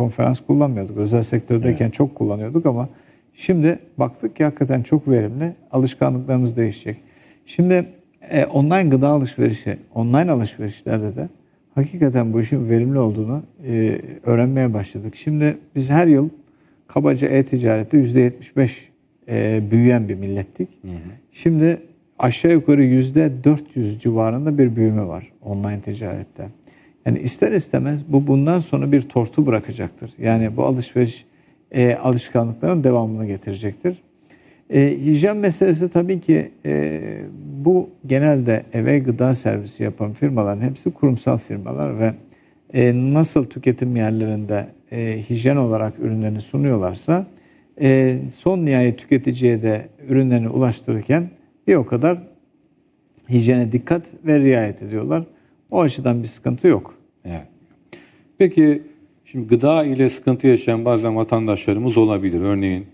konferans kullanmıyorduk. Özel sektördeyken çok kullanıyorduk ama şimdi baktık ki hakikaten çok verimli. Alışkanlıklarımız değişecek. Şimdi e, online gıda alışverişi, online alışverişlerde de hakikaten bu işin verimli olduğunu e, öğrenmeye başladık. Şimdi biz her yıl kabaca e-ticarette %75 e, büyüyen bir millettik. Şimdi aşağı yukarı %400 civarında bir büyüme var online ticarette. Yani ister istemez bu bundan sonra bir tortu bırakacaktır. Yani bu alışveriş e, alışkanlıkların devamını getirecektir. E, hijyen meselesi tabii ki e, bu genelde eve gıda servisi yapan firmaların hepsi kurumsal firmalar ve e, nasıl tüketim yerlerinde e, hijyen olarak ürünlerini sunuyorlarsa e, son nihai tüketiciye de ürünlerini ulaştırırken bir o kadar hijyene dikkat ve riayet ediyorlar. O açıdan bir sıkıntı yok. Evet. Peki şimdi gıda ile sıkıntı yaşayan bazen vatandaşlarımız olabilir. Örneğin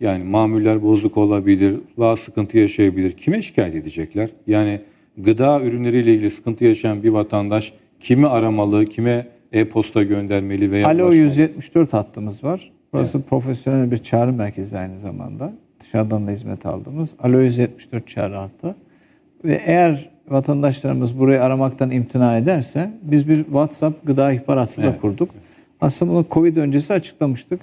yani mamuller bozuk olabilir, bazı sıkıntı yaşayabilir. Kime şikayet edecekler? Yani gıda ürünleriyle ilgili sıkıntı yaşayan bir vatandaş kimi aramalı, kime e-posta göndermeli veya Alo ulaşmalı? 174 hattımız var. Burası profesyonel bir çağrı merkezi aynı zamanda. Dışarıdan da hizmet aldığımız. Alo 174 çağrı hattı. Ve eğer vatandaşlarımız burayı aramaktan imtina ederse biz bir WhatsApp gıda ihbar hattı da Evet. kurduk. Aslında bunu Covid öncesi açıklamıştık.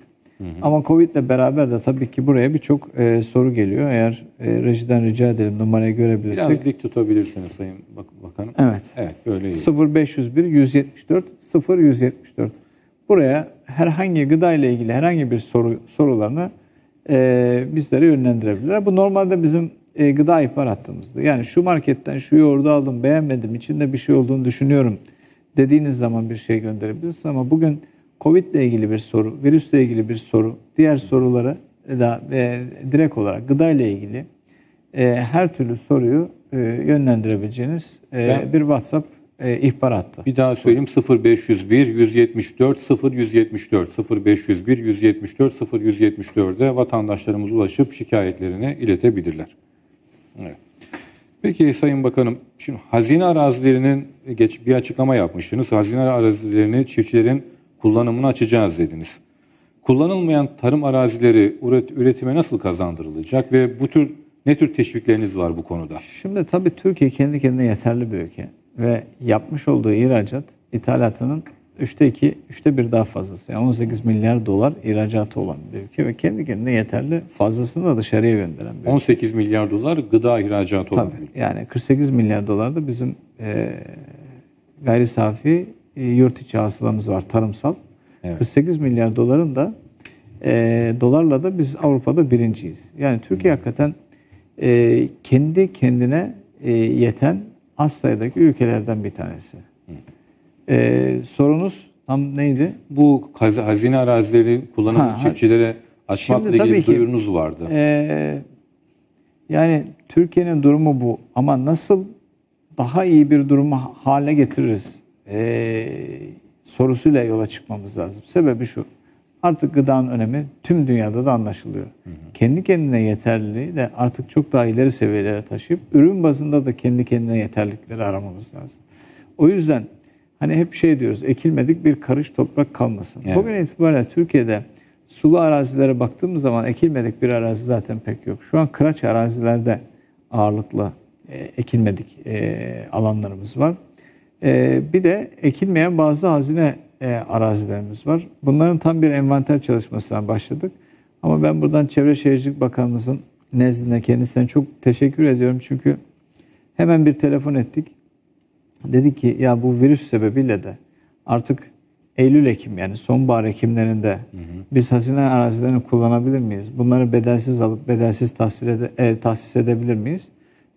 Ama Covid ile beraber de tabii ki buraya birçok e, soru geliyor. Eğer e, rejiden rica edelim numarayı görebilirsek. Biraz dik tutabilirsiniz Sayın Bak- Bakanım. Evet. Evet, böyle iyi. 0501 174 0 174. Buraya herhangi gıda ile ilgili herhangi bir soru sorularını e, bizlere yönlendirebilirler. Bu normalde bizim e, gıda ihbar hattımızdı. Yani şu marketten şu yoğurdu aldım beğenmedim içinde bir şey olduğunu düşünüyorum dediğiniz zaman bir şey gönderebilirsiniz ama bugün Covid ile ilgili bir soru, virüsle ilgili bir soru, diğer soruları da e, direkt olarak gıda ile ilgili e, her türlü soruyu e, yönlendirebileceğiniz e, Ben- bir WhatsApp e, ihbar hattı. Bir daha söyleyeyim 0501 174 0 174 0501 174 0 174'e vatandaşlarımız ulaşıp şikayetlerini iletebilirler. Peki Sayın Bakanım, şimdi hazine arazilerinin geç bir açıklama yapmıştınız. Hazine arazilerini çiftçilerin kullanımına açacağız dediniz. Kullanılmayan tarım arazileri üret- üretime nasıl kazandırılacak ve bu tür ne tür teşvikleriniz var bu konuda? Şimdi tabii Türkiye kendi kendine yeterli bir ülke ve yapmış olduğu ihracat ithalatının üçte iki, üçte bir daha fazlası. Yani 18 milyar dolar ihracatı olan bir ülke ve kendi kendine yeterli fazlasını da dışarıya gönderen bir ülke. 18 milyar dolar gıda ihracatı olan bir ülke. Yani 48 milyar dolar da bizim e, gayri safi e, yurt içi hasılamız var tarımsal. Evet. 48 milyar doların da e, dolarla da biz Avrupa'da birinciyiz. Yani Türkiye hakikaten e, kendi kendine e, yeten az sayıdaki ülkelerden bir tanesi. E, sorunuz tam neydi? Bu hazine arazileri kullanımı Ha, çiftçilere açmakla ilgili ki- duyurunuz vardı. Ee, yani Türkiye'nin durumu bu ama nasıl daha iyi bir durumu hale getiririz ee, sorusuyla yola çıkmamız lazım. Sebebi şu. Artık gıdanın önemi tüm dünyada da anlaşılıyor. Kendi kendine yeterliliği de artık çok daha ileri seviyelere taşıyıp ürün bazında da kendi kendine yeterlilikleri aramamız lazım. O yüzden hani hep şey diyoruz ekilmedik bir karış toprak kalmasın. Evet. Bugün itibariyle Türkiye'de sulu arazilere baktığımız zaman ekilmedik bir arazi zaten pek yok. Şu an kıraç arazilerde ağırlıklı e, ekilmedik e, alanlarımız var. E, bir de ekilmeyen bazı hazine e, arazilerimiz var. Bunların tam bir envanter çalışmasına başladık. Ama ben buradan Çevre Şehircilik Bakanımızın nezdinde kendisine çok teşekkür ediyorum. Çünkü hemen bir telefon ettik. Dedi ki ya bu virüs sebebiyle de artık Eylül-Ekim yani sonbahar Ekimlerinde biz hazine arazilerini kullanabilir miyiz? Bunları bedelsiz alıp bedelsiz tahsis, ede, e, tahsis edebilir miyiz?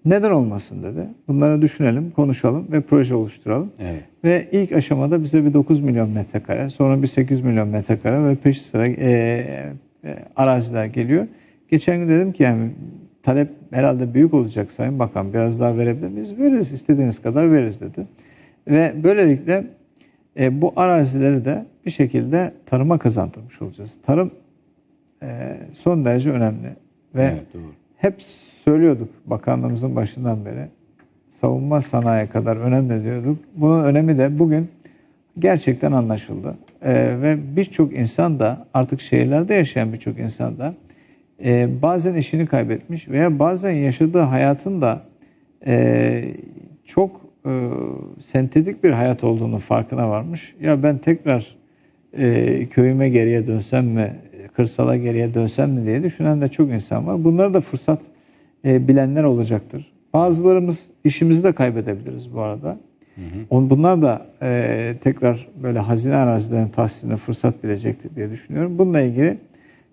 Neden olmasın dedi. Bunları düşünelim, konuşalım ve proje oluşturalım. Evet. Ve ilk aşamada bize bir 9 milyon metrekare, sonra bir 8 milyon metrekare ve peş sıra e, e, araziler geliyor. Geçen gün dedim ki yani talep herhalde büyük olacak Sayın Bakan. Biraz daha verebilir miyiz? Veririz. istediğiniz kadar veririz dedi. Ve böylelikle e, bu arazileri de bir şekilde tarıma kazandırmış olacağız. Tarım e, son derece önemli. Ve Evet, doğru. hep söylüyorduk bakanlığımızın başından beri savunma sanayi kadar önemli diyorduk. Bunun önemi de bugün gerçekten anlaşıldı. Ee, ve birçok insan da artık şehirlerde yaşayan birçok insan da e, bazen işini kaybetmiş veya bazen yaşadığı hayatın da e, çok e, sentetik bir hayat olduğunu farkına varmış. Ya ben tekrar e, köyüme geriye dönsem mi, kırsala geriye dönsem mi diye düşünen de çok insan var. Bunları da fırsat e, bilenler olacaktır. Bazılarımız işimizi de kaybedebiliriz bu arada. On Bunlar da e, tekrar böyle hazine arazilerinin tahsiline fırsat bilecektir diye düşünüyorum. Bununla ilgili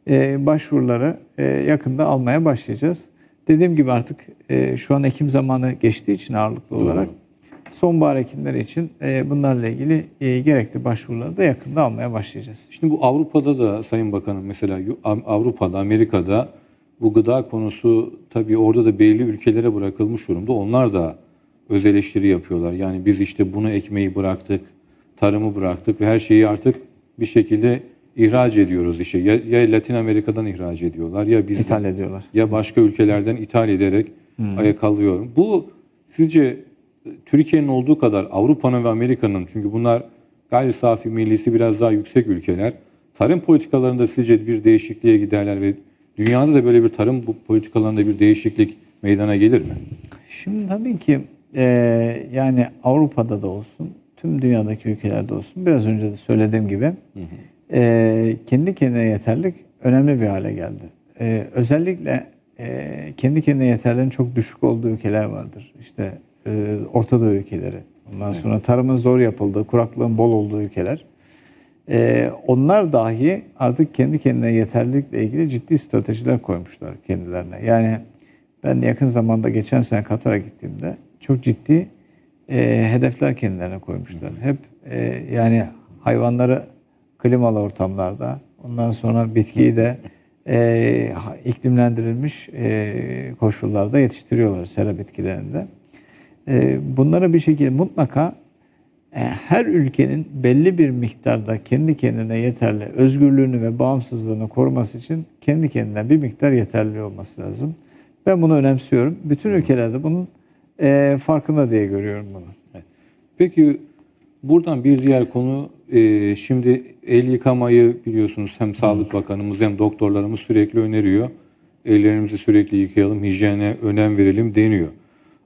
e, başvuruları e, yakında almaya başlayacağız. Dediğim gibi artık e, şu an ekim zamanı geçtiği için ağırlıklı olarak sonbahar ekimleri için e, bunlarla ilgili e, gerekli başvuruları da yakında almaya başlayacağız. Şimdi bu Avrupa'da da Sayın Bakanım mesela Avrupa'da, Amerika'da bu gıda konusu tabii orada da belli ülkelere bırakılmış durumda. Onlar da öz eleştiri yapıyorlar. Yani biz işte bunu ekmeği bıraktık, tarımı bıraktık ve her şeyi artık bir şekilde ihraç ediyoruz işte. Ya, ya Latin Amerika'dan ihraç ediyorlar ya biz İthal ediyorlar. ya başka ülkelerden ithal ederek ayak alıyorum. Bu sizce e, Türkiye'nin olduğu kadar Avrupa'nın ve Amerika'nın çünkü bunlar gayri safi millisi biraz daha yüksek ülkeler. Tarım politikalarında sizce bir değişikliğe giderler ve dünyada da böyle bir tarım bu politikalarında bir değişiklik meydana gelir mi? Şimdi tabii ki e, yani Avrupa'da da olsun, tüm dünyadaki ülkelerde olsun biraz önce de söylediğim gibi e, kendi kendine yeterlik önemli bir hale geldi. E, özellikle e, kendi kendine yeterliğin çok düşük olduğu ülkeler vardır. İşte e, Orta Doğu ülkeleri. Ondan sonra tarımın zor yapıldığı, kuraklığın bol olduğu ülkeler. E, onlar dahi artık kendi kendine yeterlilikle ilgili ciddi stratejiler koymuşlar kendilerine. Yani ben yakın zamanda geçen sene Katar'a gittiğimde çok ciddi e, hedefler kendilerine koymuşlar. Hep e, yani hayvanları klimalı ortamlarda, ondan sonra bitkiyi de e, iklimlendirilmiş e, koşullarda yetiştiriyorlar sera bitkilerinde. E, bunlara bir şekilde mutlaka e, her ülkenin belli bir miktarda kendi kendine yeterli özgürlüğünü ve bağımsızlığını koruması için kendi kendine bir miktar yeterli olması lazım. Ben bunu önemsiyorum. Bütün ülkelerde bunun e, farkında diye görüyorum bunu. Peki buradan bir diğer konu e, şimdi el yıkamayı biliyorsunuz hem Sağlık Bakanımız hem doktorlarımız sürekli öneriyor. Ellerimizi sürekli yıkayalım, hijyene önem verelim deniyor.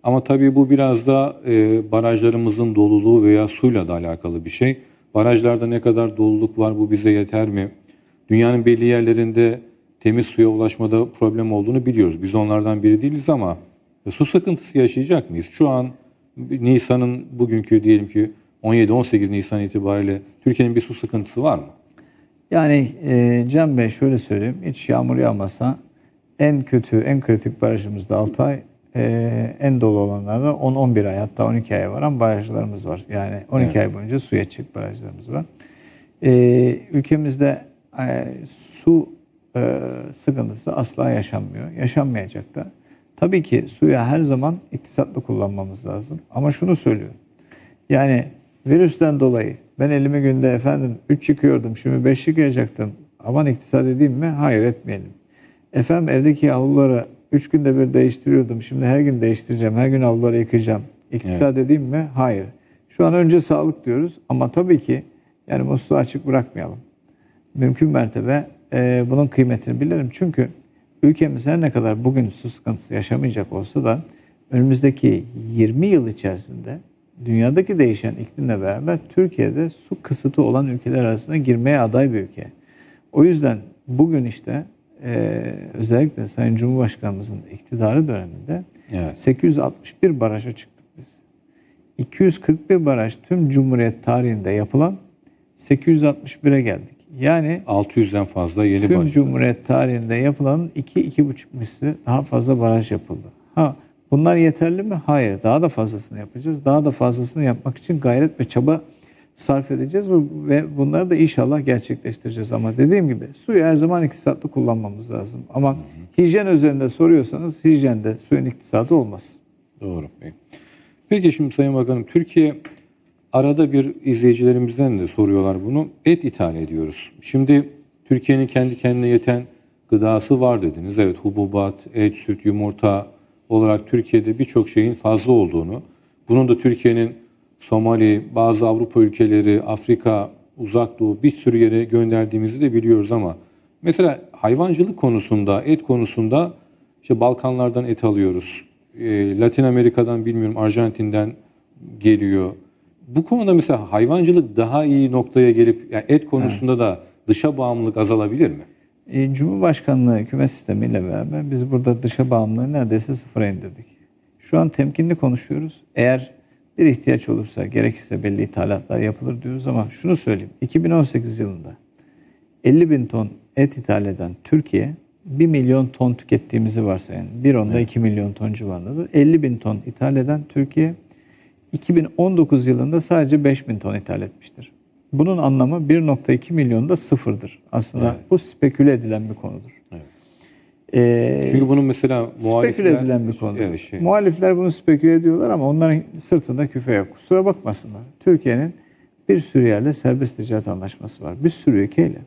Ama tabii bu biraz da e, barajlarımızın doluluğu veya suyla da alakalı bir şey. Barajlarda ne kadar doluluk var bu bize yeter mi? Dünyanın belli yerlerinde temiz suya ulaşmada problem olduğunu biliyoruz. Biz onlardan biri değiliz ama su sıkıntısı yaşayacak mıyız? Şu an Nisan'ın bugünkü diyelim ki 17-18 Nisan itibariyle Türkiye'nin bir su sıkıntısı var mı? Yani e, Cem Bey şöyle söyleyeyim. Hiç yağmur yağmasa en kötü, en kritik barajımızda 6 ay, e, en dolu olanlarda 10-11 ay hatta 12 ay varan barajlarımız var. Yani 12 ay boyunca su yetecek barajlarımız var. E, ülkemizde e, su e, sıkıntısı asla yaşanmıyor. Yaşanmayacak da. Tabii ki suya her zaman iktisatlı kullanmamız lazım. Ama şunu söylüyorum. Yani virüsten dolayı ben elimi günde efendim 3 yıkıyordum şimdi 5 yıkayacaktım. Aman iktisat edeyim mi? Hayır etmeyelim. Efendim evdeki havluları 3 günde bir değiştiriyordum. Şimdi her gün değiştireceğim. Her gün havluları yıkayacağım. İktisat edeyim mi? Hayır. Şu an önce sağlık diyoruz ama tabii ki yani musluğu açık bırakmayalım. Mümkün mertebe e, bunun kıymetini bilelim. Çünkü ülkemiz her ne kadar bugün su sıkıntısı yaşamayacak olsa da önümüzdeki 20 yıl içerisinde dünyadaki değişen iklimle beraber Türkiye'de su kısıtı olan ülkeler arasında girmeye aday bir ülke. O yüzden bugün işte e, özellikle Sayın Cumhurbaşkanımızın iktidarı döneminde Evet. 861 baraja çıktık biz. 241 baraj tüm Cumhuriyet tarihinde yapılan 861'e geldik. Yani 600'den fazla yeni tüm baraj. Cumhuriyet tarihinde yapılan 2-2,5 misli daha fazla baraj yapıldı. Ha bunlar yeterli mi? Hayır. Daha da fazlasını yapacağız. Daha da fazlasını yapmak için gayret ve çaba sarf edeceğiz ve- bunları da inşallah gerçekleştireceğiz. Ama dediğim gibi suyu her zaman iktisatlı kullanmamız lazım. Ama hijyen üzerinde soruyorsanız hijyende suyun iktisadı olmaz. Doğru. Peki şimdi Sayın Bakanım Türkiye arada bir izleyicilerimizden de soruyorlar bunu. Et ithal ediyoruz. Şimdi Türkiye'nin kendi kendine yeten gıdası var dediniz. Evet hububat, et, süt, yumurta olarak Türkiye'de birçok şeyin fazla olduğunu, bunun da Türkiye'nin Somali, bazı Avrupa ülkeleri, Afrika, Uzak Doğu bir sürü yere gönderdiğimizi de biliyoruz ama mesela hayvancılık konusunda, et konusunda işte Balkanlardan et alıyoruz. E, Latin Amerika'dan bilmiyorum Arjantin'den geliyor. Bu konuda mesela hayvancılık daha iyi noktaya gelip yani et konusunda da dışa bağımlılık azalabilir mi? E, Cumhurbaşkanlığı hükümet sistemiyle beraber biz burada dışa bağımlılığı neredeyse sıfıra indirdik. Şu an temkinli konuşuyoruz. Eğer bir ihtiyaç olursa gerekirse belli ithalatlar yapılır diyoruz ama şunu söyleyeyim. 2018 yılında 50 bin ton et ithal eden Türkiye 1 milyon ton tükettiğimizi varsayın. Bir onda 2 milyon ton civarındadır. 50 bin ton ithal eden Türkiye 2019 yılında sadece 5 bin ton ithal etmiştir. Bunun anlamı 1.2 milyonda sıfırdır. Aslında bu speküle edilen bir konudur. Evet. Ee, Çünkü bunun mesela muhalifler... speküle edilen bir konu. Evet, şey, Muhalifler bunu speküle ediyorlar ama onların sırtında küfe yok. Kusura bakmasınlar. Türkiye'nin bir sürü yerle serbest ticaret anlaşması var. Bir sürü ülkeyle.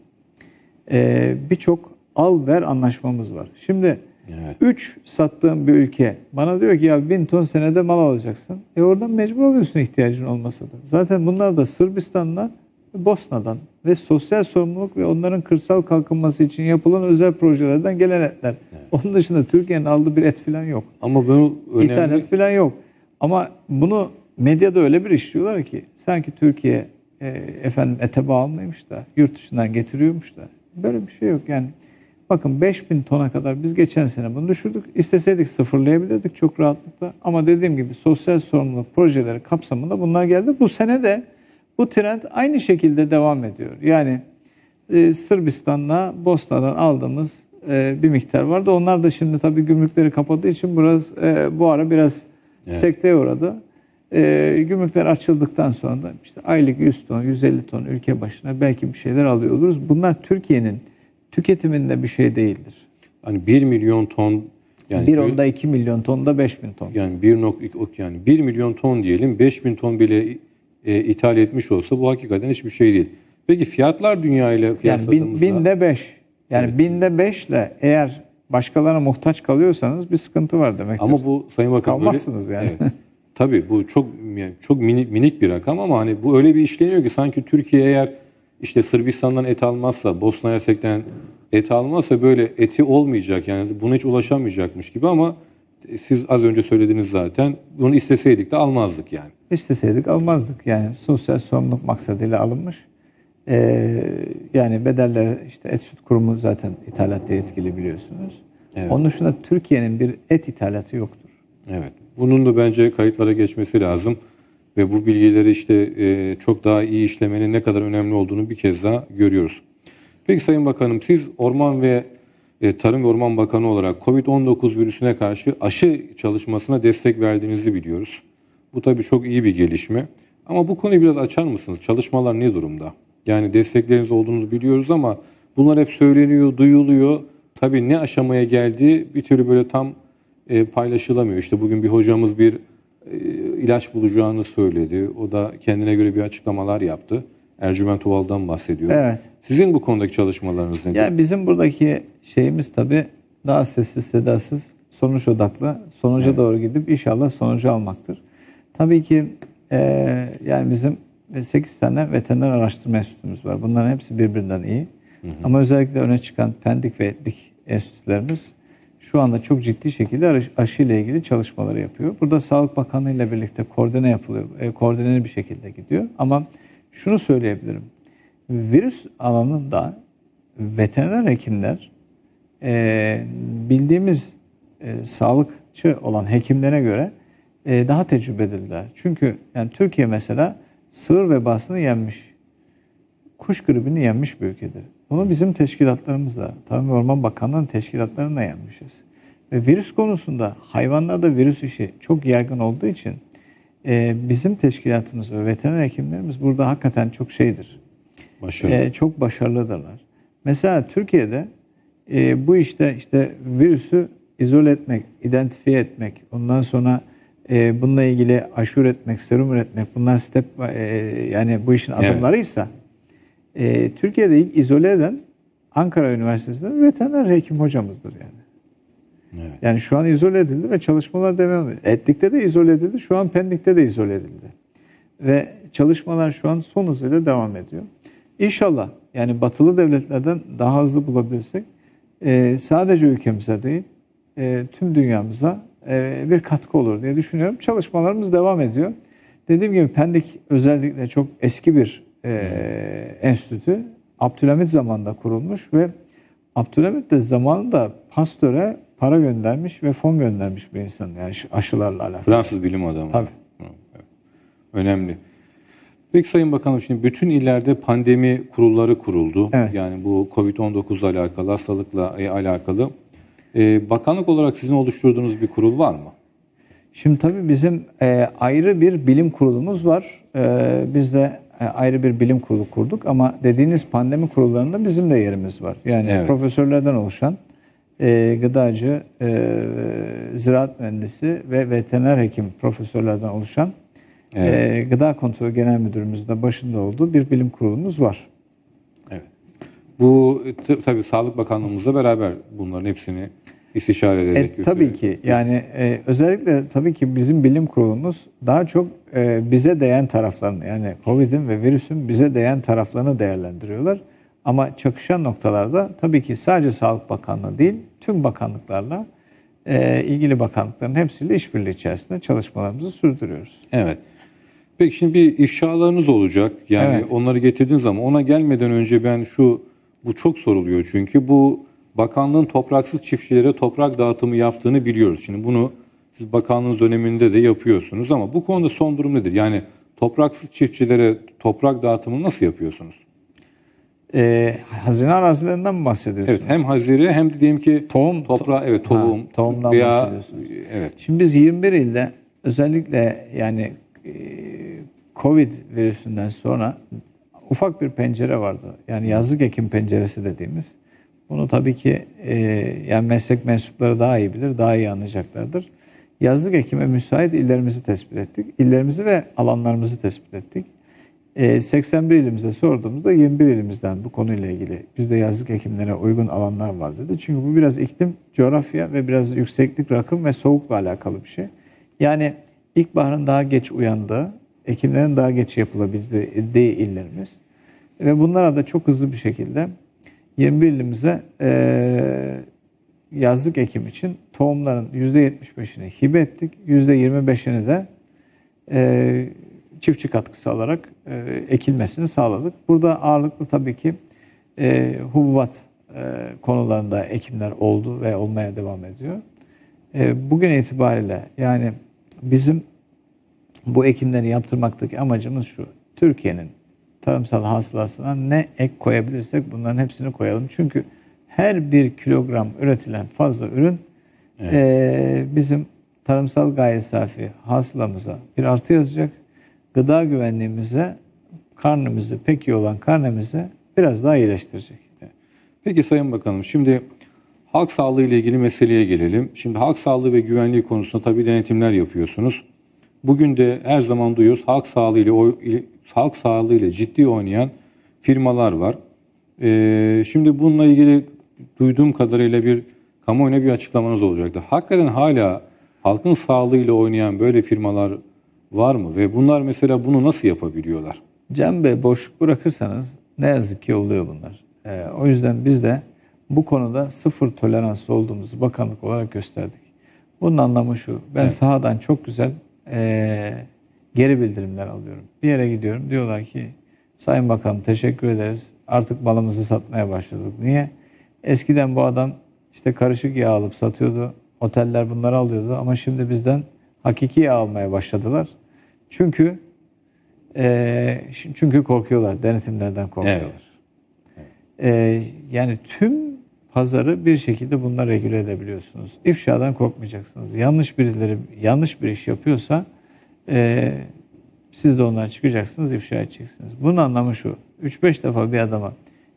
Ee, Birçok al ver anlaşmamız var. Şimdi Evet. 3 sattığım bir ülke bana diyor ki ya 1000 ton senede mal alacaksın. E oradan mecbur oluyorsun ihtiyacın olmasa da. Zaten bunlar da Sırbistan'dan, Bosna'dan ve sosyal sorumluluk ve onların kırsal kalkınması için yapılan özel projelerden gelen etler. Onun dışında Türkiye'nin aldığı bir et falan yok. Ama bu önemli... İnternet falan yok. Ama bunu medyada öyle bir işliyorlar ki sanki Türkiye e, efendim ete bağımlıymış da yurt dışından getiriyormuş da. Böyle bir şey yok yani. Bakın 5000 tona kadar biz geçen sene bunu düşürdük. İsteseydik sıfırlayabilirdik çok rahatlıkla. Ama dediğim gibi sosyal sorumluluk projeleri kapsamında bunlar geldi. Bu sene de bu trend aynı şekilde devam ediyor. Yani e, Sırbistan'la Bosna'dan aldığımız e, bir miktar vardı. Onlar da şimdi tabii gümrükleri kapadığı için biraz e, bu ara biraz sekteye uğradı. E, gümrükler açıldıktan sonra da işte aylık 100 ton, 150 ton ülke başına belki bir şeyler alıyor oluruz. Bunlar Türkiye'nin tüketiminde bir şey değildir. Hani 1 milyon ton yani bir onda 2 milyon ton da 5 bin ton. yani 1 nok- yani 1 milyon ton diyelim 5 bin ton bile e, ithal etmiş olsa bu hakikaten hiçbir şey değil. Peki fiyatlar dünya ile Yani bin, kıyasladığımızda binde 5. Yani binde 5 ile eğer başkalarına muhtaç kalıyorsanız bir sıkıntı var demektir. ama bu Sayın Bakan böyle- Kalmazsınız yani. Evet. Tabii bu çok yani çok minik, minik bir rakam ama hani bu öyle bir işleniyor ki sanki Türkiye eğer işte Sırbistan'dan et almazsa, Bosna Hersek'ten et almazsa böyle eti olmayacak yani buna hiç ulaşamayacakmış gibi ama siz az önce söylediniz zaten bunu isteseydik de almazdık yani. İsteseydik almazdık. Yani sosyal sorumluluk maksadıyla alınmış. Ee, yani bedeller işte et süt kurumu zaten ithalatta yetkili biliyorsunuz. Evet. Onun dışında Türkiye'nin bir et ithalatı yoktur. Evet. Bunun da bence kayıtlara geçmesi lazım ve bu bilgileri işte e, çok daha iyi işlemenin ne kadar önemli olduğunu bir kez daha görüyoruz. Peki Sayın Bakanım siz Orman ve Tarım ve Orman Bakanı olarak COVID-19 virüsüne karşı aşı çalışmasına destek verdiğinizi biliyoruz. Bu tabii çok iyi bir gelişme. Ama bu konuyu biraz açar mısınız? Çalışmalar ne durumda? Yani destekleriniz olduğunu biliyoruz ama bunlar hep söyleniyor, duyuluyor. Tabii ne aşamaya geldiği bir türlü böyle tam e, paylaşılamıyor. İşte bugün bir hocamız bir e, ilaç bulacağını söyledi. O da kendine göre bir açıklamalar yaptı. Ercüment Oval'dan bahsediyor. Evet. Sizin bu konudaki çalışmalarınız nedir? Yani bizim buradaki şeyimiz tabii daha sessiz sedasız sonuç odaklı sonuca doğru gidip inşallah sonucu almaktır. Tabii ki e, yani bizim 8 tane veteriner araştırma enstitümüz var. Bunların hepsi birbirinden iyi. Ama özellikle öne çıkan Pendik ve Etlik enstitülerimiz şu anda çok ciddi şekilde aşı ile ilgili çalışmaları yapıyor. Burada Sağlık Bakanlığı ile birlikte koordine yapılıyor. E, koordineli bir şekilde gidiyor. Ama şunu söyleyebilirim. Virüs alanında veteriner hekimler e, bildiğimiz e, sağlıkçı olan hekimlere göre e, daha tecrübeliler. Çünkü yani Türkiye mesela sığır vebasını yenmiş, kuş gribini yenmiş bir ülkedir. Bunu bizim teşkilatlarımızla, Tarım ve Orman Bakanlığı'nın teşkilatlarına yenmişiz. Ve virüs konusunda hayvanlarda virüs işi çok yaygın olduğu için e, bizim teşkilatımız ve veteriner hekimlerimiz burada hakikaten çok şeydir. Başarılı. E, çok başarılıdırlar. Mesela Türkiye'de e, bu işte işte virüsü izole etmek, identifiye etmek, ondan sonra e, bununla ilgili aşı üretmek, serum üretmek bunlar step e, yani bu işin Evet. adımlarıysa e, Türkiye'de ilk izole eden Ankara Üniversitesi'nde veteriner hekim hocamızdır yani. Evet. Yani şu an izole edildi ve çalışmalar devam ediyor. Etlik'te de izole edildi, şu an Pendik'te de izole edildi. ve çalışmalar şu an son hızıyla devam ediyor. İnşallah yani batılı devletlerden daha hızlı bulabilirsek e, sadece ülkemize değil e, tüm dünyamıza e, bir katkı olur diye düşünüyorum. Çalışmalarımız devam ediyor. Dediğim gibi Pendik özellikle çok eski bir e, enstitü. Abdülhamit zamanında kurulmuş ve Abdülhamit de zamanında pastöre para göndermiş ve fon göndermiş bir insan yani aşılarla alakalı. Fransız bilim adamı. Tabii. Önemli. Peki Sayın Bakanım şimdi bütün illerde pandemi kurulları kuruldu. Evet. Yani bu Covid-19 ile alakalı, hastalıkla e, alakalı. Ee, bakanlık olarak sizin oluşturduğunuz bir kurul var mı? Şimdi tabii bizim e, ayrı bir bilim kurulumuz var. E, biz de e, ayrı bir bilim kurulu kurduk ama dediğiniz pandemi kurullarında bizim de yerimiz var. Yani Evet. profesörlerden oluşan e, gıdacı, e, ziraat mühendisi ve veteriner hekim profesörlerden oluşan e, Gıda Kontrolü Genel Müdürümüzün de başında olduğu bir bilim kurulumuz var. Evet. Bu tabii Sağlık Bakanlığımızla beraber bunların hepsini istişare ederek E, tabii ki yani e, özellikle tabii ki bizim bilim kurulumuz daha çok e, bize değen taraflarını yani Covid'in ve virüsün bize değen taraflarını değerlendiriyorlar. Ama çakışan noktalarda tabii ki sadece Sağlık Bakanlığı değil tüm bakanlıklarla e, ilgili bakanlıkların hepsiyle işbirliği içerisinde çalışmalarımızı sürdürüyoruz. Evet. Peki şimdi bir ifşalarınız olacak. Yani Evet. onları getirdiğiniz zaman ona gelmeden önce ben şu bu çok soruluyor çünkü bu bakanlığın topraksız çiftçilere toprak dağıtımı yaptığını biliyoruz. Şimdi bunu siz bakanlığınız döneminde de yapıyorsunuz ama bu konuda son durum nedir? Yani topraksız çiftçilere toprak dağıtımını nasıl yapıyorsunuz? E, hazine arazilerinden mi bahsediyorsunuz? Evet hem hazire hem de diyelim ki Tohum- toprağı evet tohum Ha, tohumdan veya bahsediyorsunuz. evet Şimdi biz 21 ilde özellikle yani e, Covid virüsünden sonra ufak bir pencere vardı. Yani yazlık ekim penceresi dediğimiz. Bunu tabii ki e, yani meslek mensupları daha iyi bilir, daha iyi anlayacaklardır. Yazlık ekime müsait illerimizi tespit ettik. İllerimizi ve alanlarımızı tespit ettik. E, 81 ilimize sorduğumuzda 21 ilimizden bu konuyla ilgili bizde yazlık ekimlere uygun alanlar var dedi. Çünkü bu biraz iklim, coğrafya ve biraz yükseklik, rakım ve soğukla alakalı bir şey. Yani ilkbaharın daha geç uyandığı, ekimlerin daha geç yapılabildiği illerimiz. Ve bunlara da çok hızlı bir şekilde 21 ilimize e, yazlık ekim için tohumların %75'ini hibe ettik. %25'ini de e, çiftçi katkısı alarak e, ekilmesini sağladık. Burada ağırlıklı tabii ki e, hububat e, konularında ekimler oldu ve olmaya devam ediyor. E, bugün itibariyle yani bizim bu ekimleri yaptırmaktaki amacımız şu. Türkiye'nin tarımsal hasılasına ne ek koyabilirsek bunların hepsini koyalım. Çünkü her bir kilogram üretilen fazla ürün e, bizim tarımsal gayri safi hasılamıza bir artı yazacak. Gıda güvenliğimize, karnımızı pek iyi olan karnımızı biraz daha iyileştirecek. Peki Sayın Bakanım şimdi halk sağlığı ile ilgili meseleye gelelim. Şimdi halk sağlığı ve güvenliği konusunda tabii denetimler yapıyorsunuz. Bugün de her zaman duyuyoruz halk sağlığı ile, halk sağlığı ile ciddi oynayan firmalar var. Ee, şimdi bununla ilgili duyduğum kadarıyla bir kamuoyuna bir açıklamanız olacaktı. Hakikaten hala halkın sağlığı ile oynayan böyle firmalar var mı? Ve bunlar mesela bunu nasıl yapabiliyorlar? Cem Bey boşluk bırakırsanız ne yazık ki oluyor bunlar. Ee, o yüzden biz de bu konuda sıfır toleranslı olduğumuzu bakanlık olarak gösterdik. Bunun anlamı şu. Ben sahadan çok güzel ee, geri bildirimler alıyorum. Bir yere gidiyorum. Diyorlar ki Sayın Bakanım teşekkür ederiz. Artık malımızı satmaya başladık. Niye? Eskiden bu adam işte karışık yağ alıp satıyordu. Oteller bunları alıyordu ama şimdi bizden hakiki yağ almaya başladılar. Çünkü şi- çünkü korkuyorlar, denetimlerden korkuyorlar. Ee, yani tüm pazarı bir şekilde bunlar regüle edebiliyorsunuz. İfşadan korkmayacaksınız. Yanlış birileri yanlış bir iş yapıyorsa ee, siz de ondan çıkacaksınız, ifşa edeceksiniz. Bunun anlamı şu. 3-5 defa bir adama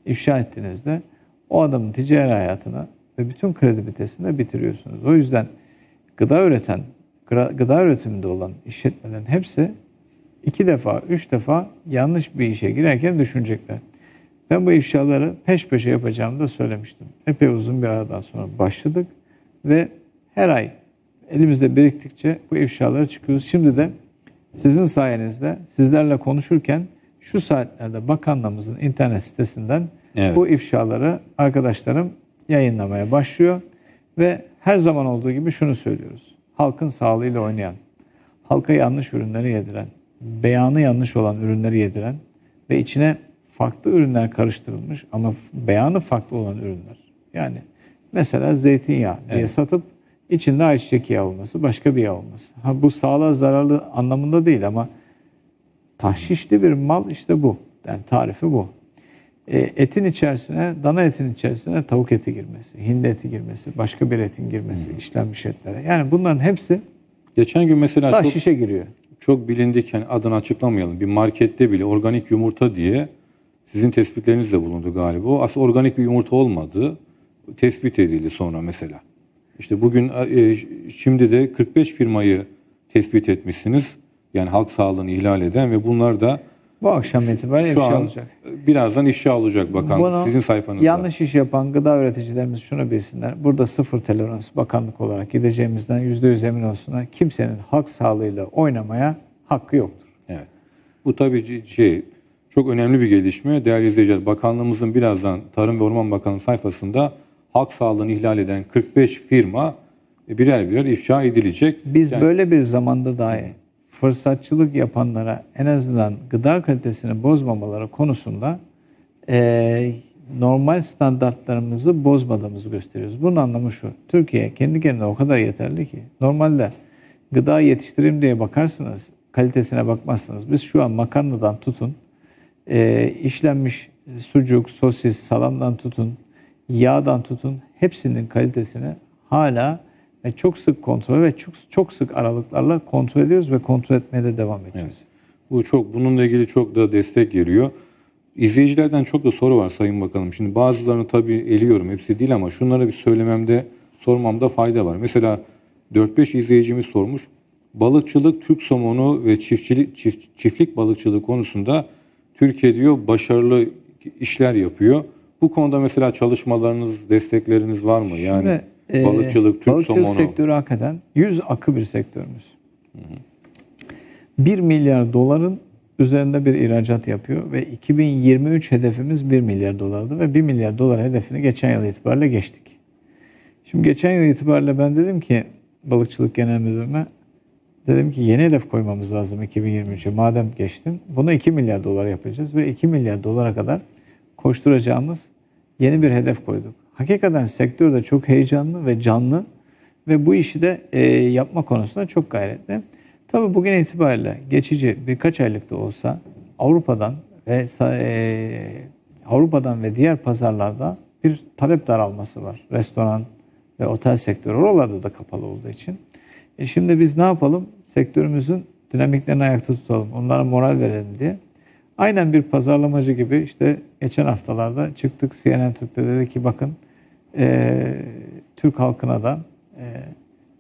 ifşa ettiğinizde o adamın ticari hayatını ve bütün kredibilitesini de bitiriyorsunuz. O yüzden gıda üreten, gıda üretiminde olan işletmelerin hepsi iki defa, üç defa yanlış bir işe girerken düşünecekler. Ben bu ifşaları peş peşe yapacağımı da söylemiştim. Epey uzun bir aradan sonra başladık ve her ay elimizde biriktikçe bu ifşaları çıkıyoruz. Şimdi de sizin sayenizde sizlerle konuşurken şu saatlerde bakanlığımızın internet sitesinden Evet. bu ifşaları arkadaşlarım yayınlamaya başlıyor ve her zaman olduğu gibi şunu söylüyoruz. Halkın sağlığıyla oynayan, halka yanlış ürünleri yediren, beyanı yanlış olan ürünleri yediren ve içine farklı ürünler karıştırılmış ama beyanı farklı olan ürünler. Yani mesela zeytinyağı diye satıp içinde ayçiçek yağı olması, başka bir yağ olması. Ha, bu sağlığa zararlı anlamında değil ama tahşişli bir mal işte bu. Yani tarifi bu. E, etin içerisine, dana etin içerisine tavuk eti girmesi, hindi eti girmesi, başka bir etin girmesi, işlenmiş etlere. Yani bunların hepsi Geçen gün mesela çok, tahşişe giriyor. çok bilindik yani adını açıklamayalım. Bir markette bile organik yumurta diye sizin tespitleriniz de bulundu galiba. O Aslında organik bir yumurta olmadığı tespit edildi sonra mesela. İşte bugün e, şimdi de 45 firmayı tespit etmişsiniz. Yani halk sağlığını ihlal eden ve bunlar da Bu akşam itibariyle şu bir şey an olacak. birazdan ifşa olacak bakan Bunu sizin sayfanızda. Yanlış iş yapan gıda üreticilerimiz şunu bilsinler. Burada sıfır tolerans bakanlık olarak gideceğimizden %100 emin olsunlar. Kimsenin halk sağlığıyla oynamaya hakkı yoktur. Evet. Bu tabii şey çok önemli bir gelişme. Değerli izleyiciler, bakanlığımızın birazdan Tarım ve Orman Bakanlığı sayfasında halk sağlığını ihlal eden 45 firma birer birer ifşa edilecek. Biz Yani- böyle bir zamanda dahi fırsatçılık yapanlara en azından gıda kalitesini bozmamaları konusunda eee, normal standartlarımızı bozmadığımızı gösteriyoruz. Bunun anlamı şu. Türkiye kendi kendine o kadar yeterli ki. Normalde gıda yetiştireyim diye bakarsınız. Kalitesine bakmazsınız. Biz şu an makarnadan tutun, eee, işlenmiş sucuk, sosis, salamdan tutun, yağdan tutun hepsinin kalitesini hala ve çok sık kontrol ve çok çok sık aralıklarla kontrol ediyoruz ve kontrol etmeye de devam edeceğiz. Bu çok bununla ilgili çok da destek geliyor. İzleyicilerden çok da soru var Sayın Bakanım. Şimdi bazılarını tabii eliyorum hepsi değil ama şunları bir söylememde sormamda fayda var. Mesela 4-5 izleyicimiz sormuş. Balıkçılık, Türk somonu ve çiftçilik, çift- çiftlik balıkçılığı konusunda Türkiye diyor başarılı işler yapıyor. Bu konuda mesela çalışmalarınız, destekleriniz var mı? Yani Şimdi, e, balıkçılık, Türk balıkçılık somonu. sektörü hakikaten yüz akı bir sektörümüz. 1 milyar doların üzerinde bir ihracat yapıyor ve 2023 hedefimiz 1 milyar dolardı ve 1 milyar dolar hedefini geçen yıl itibariyle geçtik. Şimdi geçen yıl itibariyle ben dedim ki balıkçılık genel müdürüme dedim ki yeni hedef koymamız lazım 2023'e. Madem geçtin bunu 2 milyar dolar yapacağız ve 2 milyar dolara kadar koşturacağımız yeni bir hedef koyduk. Hakikaten sektör de çok heyecanlı ve canlı ve bu işi de e, yapma konusunda çok gayretli. Tabii bugün itibariyle geçici birkaç aylık da olsa Avrupa'dan ve e, Avrupa'dan ve diğer pazarlarda bir talep daralması var. Restoran ve otel sektörü oralarda da kapalı olduğu için. E şimdi biz ne yapalım? Sektörümüzün dinamiklerini ayakta tutalım. Onlara moral verelim diye. Aynen bir pazarlamacı gibi işte geçen haftalarda çıktık CNN Türk'te dedi ki bakın e, Türk halkına da e,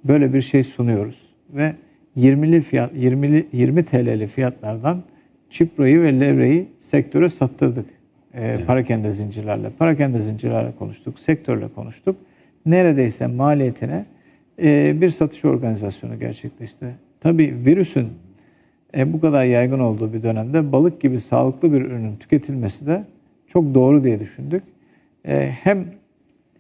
böyle bir şey sunuyoruz ve 20'li fiyat 20'li 20 TL'li fiyatlardan çiproyu ve levreyi sektöre sattırdık. E, Parakende zincirlerle. Parakende zincirlerle konuştuk, sektörle konuştuk. Neredeyse maliyetine bir satış organizasyonu gerçekleşti. Tabii virüsün e, bu kadar yaygın olduğu bir dönemde balık gibi sağlıklı bir ürünün tüketilmesi de çok doğru diye düşündük. E, hem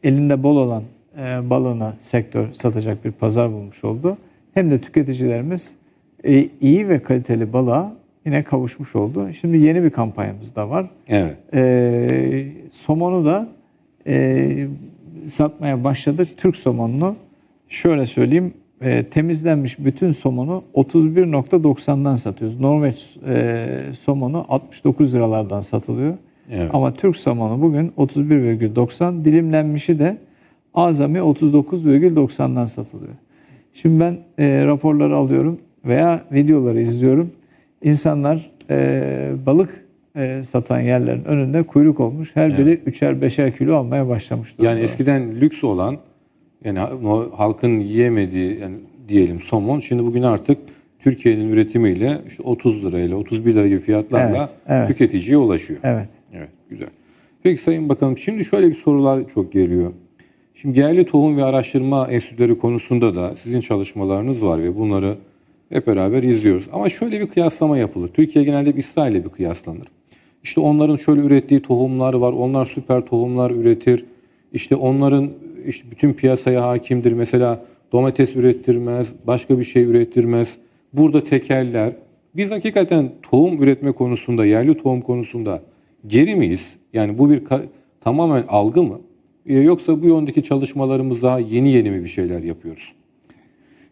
elinde bol olan e, balığına sektör satacak bir pazar bulmuş oldu. Hem de tüketicilerimiz e, iyi ve kaliteli balığa yine kavuşmuş oldu. Şimdi yeni bir kampanyamız da var. Evet. E, somonu da e, satmaya başladık. Türk somonunu şöyle söyleyeyim e, temizlenmiş bütün somonu 31.90'dan satıyoruz. Norveç e, somonu 69 liralardan satılıyor. Evet. Ama Türk somonu bugün 31,90 dilimlenmişi de azami 39,90'dan satılıyor. Şimdi ben e, raporları alıyorum veya videoları izliyorum. İnsanlar e, balık e, satan yerlerin önünde kuyruk olmuş. Her biri üçer beşer kilo almaya başlamış. Yani eskiden lüks olan yani o halkın yiyemediği yani diyelim somon şimdi bugün artık Türkiye'nin üretimiyle işte 30 lirayla 31 lira gibi fiyatlarla Evet, evet. tüketiciye ulaşıyor. Evet. Evet, güzel. Peki Sayın Bakanım şimdi şöyle bir sorular çok geliyor. Şimdi yerli tohum ve araştırma enstitüleri konusunda da sizin çalışmalarınız var ve bunları Hep beraber izliyoruz. Ama şöyle bir kıyaslama yapılır. Türkiye genelde İsrail'le bir kıyaslanır. İşte onların şöyle ürettiği tohumlar var. Onlar süper tohumlar üretir. İşte onların işte bütün piyasaya hakimdir. Mesela domates ürettirmez, başka bir şey ürettirmez. Burada tekerler. Biz hakikaten tohum üretme konusunda, yerli tohum konusunda geri miyiz? Yani bu bir tamamen algı mı? Ee, Yoksa bu yöndeki çalışmalarımız daha yeni yeni mi bir şeyler yapıyoruz?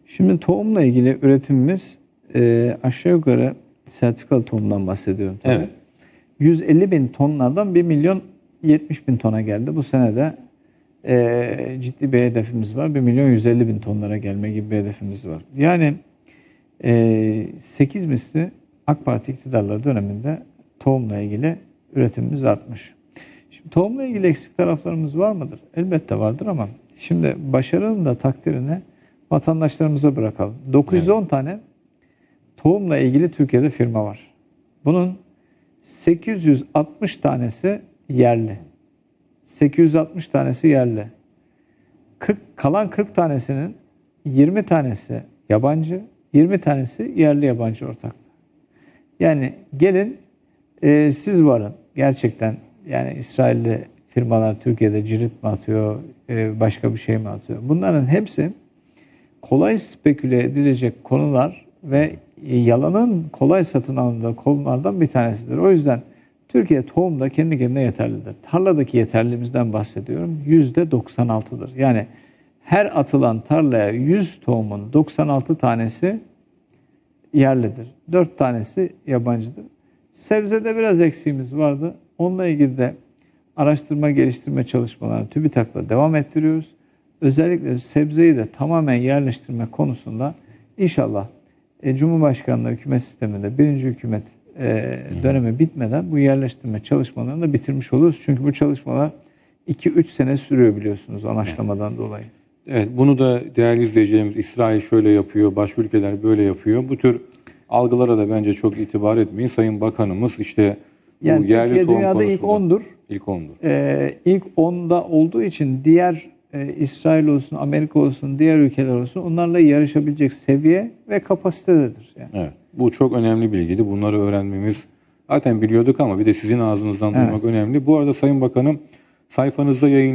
Şimdi tohumla ilgili üretimimiz e, aşağı yukarı sertifikalı tohumdan bahsediyorum. tabii. Evet. 150 bin tonlardan 1 milyon 70 bin tona geldi. Bu sene de e, ciddi bir hedefimiz var. 1 milyon 150 bin tonlara gelme gibi bir hedefimiz var. Yani e, 8 misli AK Parti iktidarları döneminde tohumla ilgili üretimimiz artmış. Şimdi tohumla ilgili eksik taraflarımız var mıdır? Elbette vardır ama şimdi başarının da takdirini vatandaşlarımıza bırakalım. 910 tane tohumla ilgili Türkiye'de firma var. Bunun 860 tanesi yerli. 860 tanesi yerli. 40, kalan 40 tanesinin 20 tanesi yabancı, 20 tanesi yerli yabancı ortaklı. Yani gelin e, siz varın gerçekten yani İsrailli firmalar Türkiye'de cirit mi atıyor, e, başka bir şey mi atıyor? Bunların hepsi kolay speküle edilecek konular ve yalanın kolay satın alındığı konulardan bir tanesidir. O yüzden Türkiye tohumda kendi kendine yeterlidir. Tarladaki yeterliliğimizden bahsediyorum. Yüzde 96'dır. Yani her atılan tarlaya 100 tohumun 96 tanesi yerlidir. 4 tanesi yabancıdır. Sebzede biraz eksiğimiz vardı. Onunla ilgili de araştırma geliştirme çalışmalarını TÜBİTAK'la devam ettiriyoruz. Özellikle sebzeyi de tamamen yerleştirme konusunda inşallah e, Cumhurbaşkanlığı hükümet sisteminde birinci hükümet e, dönemi bitmeden bu yerleştirme çalışmalarını da bitirmiş oluruz. Çünkü bu çalışmalar 2-3 sene sürüyor biliyorsunuz anaçlamadan dolayı. Evet, bunu da değerli izleyicilerimiz İsrail şöyle yapıyor, başka ülkeler böyle yapıyor. Bu tür algılara da bence çok itibar etmeyin. Sayın Bakanımız işte bu Yani yerli Türkiye tohum dünyada ilk konusunda- 10'dur. İlk 10'dur. Ee, ilk 10'da olduğu için diğer e, İsrail olsun, Amerika olsun, diğer ülkeler olsun onlarla yarışabilecek seviye ve kapasitededir. Yani. Evet. Bu çok önemli bilgiydi. Bunları öğrenmemiz zaten biliyorduk ama bir de sizin ağzınızdan Evet. duymak önemli. Bu arada Sayın Bakanım sayfanızda yayın